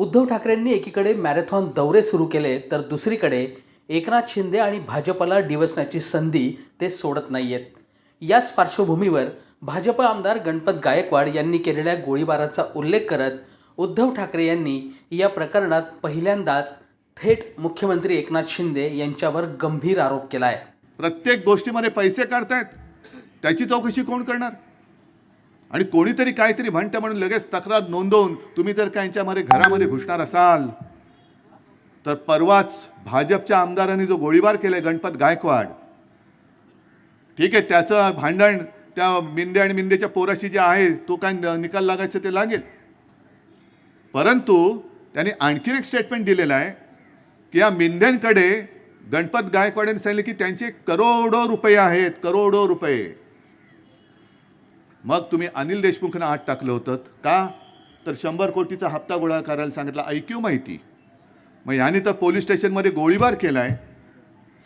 उद्धव ठाकरेंनी एकीकडे मॅरेथॉन दौरे सुरू केले तर दुसरीकडे एकनाथ शिंदे आणि भाजपला डिवसण्याची संधी ते सोडत नाही आहेत याच पार्श्वभूमीवर भाजप आमदार गणपत गायकवाड यांनी केलेल्या गोळीबाराचा उल्लेख करत उद्धव ठाकरे यांनी या प्रकरणात पहिल्यांदाच थेट मुख्यमंत्री एकनाथ शिंदे यांच्यावर गंभीर आरोप केला आहे प्रत्येक गोष्टीमध्ये पैसे काढतायत. त्याची चौकशी कोण करणार? आणि कोणीतरी काहीतरी म्हणतं म्हणून लगेच तक्रार नोंदवून तुम्ही जर का यांच्यामध्ये घरामध्ये घुसणार असाल तर परवाच भाजपच्या आमदारांनी जो गोळीबार केलाय गणपत गायकवाड ठीक आहे त्याचं भांडण त्या मिंदे आणि मिंदेच्या पोराशी जे आहे तो काय निकाल लागायचं ते लागेल. परंतु त्यांनी आणखीन एक स्टेटमेंट दिलेलं आहे की या मिंद्यांकडे गणपत गायकवाड यांनी सांगितले की त्यांचे करोडो रुपये आहेत करोडो रुपये. मग तुम्ही अनिल देशमुखनं आत टाकलं होतं. का? तर शंभर कोटीचा हप्ता गोळा करायला सांगितला. ऐक्यू माहिती. मग याने तर पोलीस स्टेशनमध्ये गोळीबार केला आहे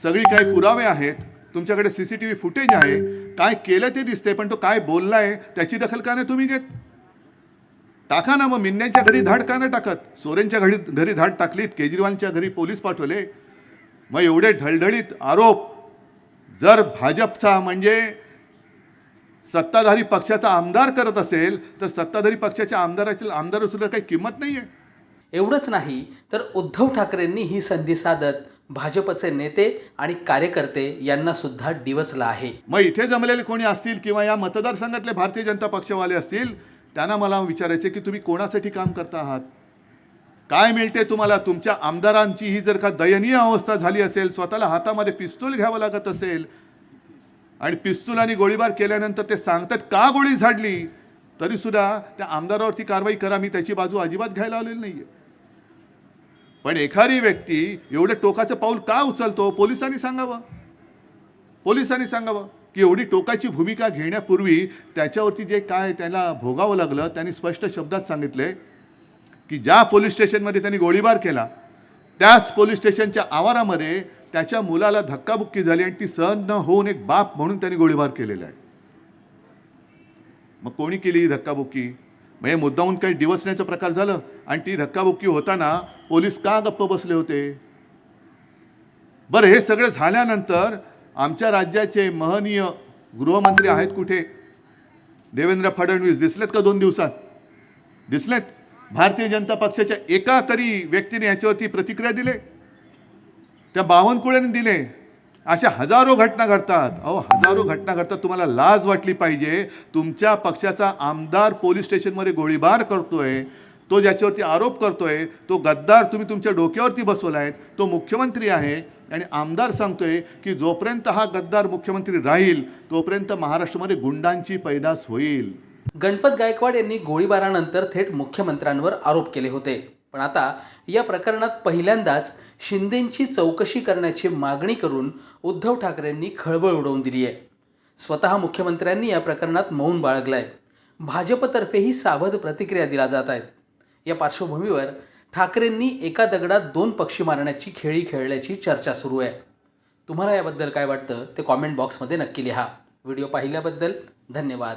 सगळी काही पुरावे आहेत. तुमच्याकडे C C T V footage आहे. काय केलं ते दिसते पण तो काय बोलला आहे त्याची दखल का नाही तुम्ही घेत? टाका ना मग मिन्यांच्या घरी धाड का नाही टाकत? सोरेनच्या घरी घरी धाड टाकलीत केजरीवालच्या घरी पोलीस पाठवले. मग एवढे ढळढळीत आरोप. जर भाजपचा म्हणजे सत्ताधारी पक्षाचा आमदार करत असेल तर सत्ताधारी पक्षाच्या आमदाराची आमदार सुद्धा काही किंमत नाही आहे एवढंच नाही तर उद्धव ठाकरेंनी ही संधी साधत भाजपचे नेते आणि कार्यकर्ते यांना सुद्धा डिवचलं आहे. मग इथे जमलेले कोणी असतील किंवा या मतदारसंघातले भारतीय जनता पक्षवाले असतील त्यांना मला विचारायचे की तुम्ही कोणासाठी काम करता आहात? काय मिळते तुम्हाला? तुमच्या आमदारांची ही जर का दयनीय अवस्था झाली असेल स्वतःला हातामध्ये पिस्तूल घ्यावं लागत असेल आणि पिस्तुलाने गोळीबार केल्यानंतर ते सांगतात का गोळी झाडली? तरी सुद्धा त्या आमदारावरती कारवाई करा मी त्याची बाजू अजिबात घ्यायला आलेली नाही आहे पण एखादी व्यक्ती एवढं टोकाचं पाऊल का उचलतो पोलिसांनी सांगावं. पोलिसांनी सांगावं की एवढी टोकाची भूमिका घेण्यापूर्वी त्याच्यावरती जे काय त्याला भोगावं लागलं त्यांनी स्पष्ट शब्दात सांगितले की ज्या पोलीस स्टेशनमध्ये त्यांनी गोळीबार केला त्याच पोलीस स्टेशनच्या आवारामध्ये त्याच्या मुलाला धक्काबुक्की झाली आणि ती सहन न होऊन एक बाप म्हणून त्यांनी गोळीबार केलेला आहे. मग कोणी केली ही धक्काबुक्की? मग हे मुद्दाहून काही डिवसण्याचा प्रकार झालं आणि ती धक्काबुक्की होताना पोलीस का गप्प बसले होते? बरं हे सगळं झाल्यानंतर आमच्या राज्याचे महनीय गृहमंत्री आहेत कुठे? देवेंद्र फडणवीस. दिसलेत का दोन दिवसात? दिसलेत. भारतीय जनता पक्षाच्या एका तरी व्यक्तीने याच्यावरती प्रतिक्रिया दिले. त्या बावनकुळ्यांनी दिले. अशा हजारो घटना घडतात. अहो हजारो घटना घडतात. तुम्हाला लाज वाटली पाहिजे. तुमच्या पक्षाचा आमदार पोलीस स्टेशनमध्ये गोळीबार करतोय. तो ज्याच्यावरती आरोप करतोय तो गद्दार तुम्ही तुमच्या डोक्यावरती बसवला आहे तो मुख्यमंत्री आहे. आणि आमदार सांगतोय की जोपर्यंत हा गद्दार मुख्यमंत्री राहील तोपर्यंत महाराष्ट्रामध्ये गुंडांची पैदास होईल. गणपत गायकवाड यांनी गोळीबारानंतर थेट मुख्यमंत्र्यांवर आरोप केले होते. पण आता या प्रकरणात पहिल्यांदाच शिंदेंची चौकशी करण्याची मागणी करून उद्धव ठाकरेंनी खळबळ उडवून दिली आहे. स्वतः मुख्यमंत्र्यांनी या प्रकरणात मौन बाळगलं आहे भाजपतर्फेही सावध प्रतिक्रिया दिल्या जात आहेत. या पार्श्वभूमीवर ठाकरेंनी एका दगडात दोन पक्षी मारण्याची खेळी खेळल्याची चर्चा सुरू आहे. तुम्हाला याबद्दल काय वाटतं ते कॉमेंट बॉक्समध्ये नक्की लिहा. व्हिडिओ पाहिल्याबद्दल धन्यवाद.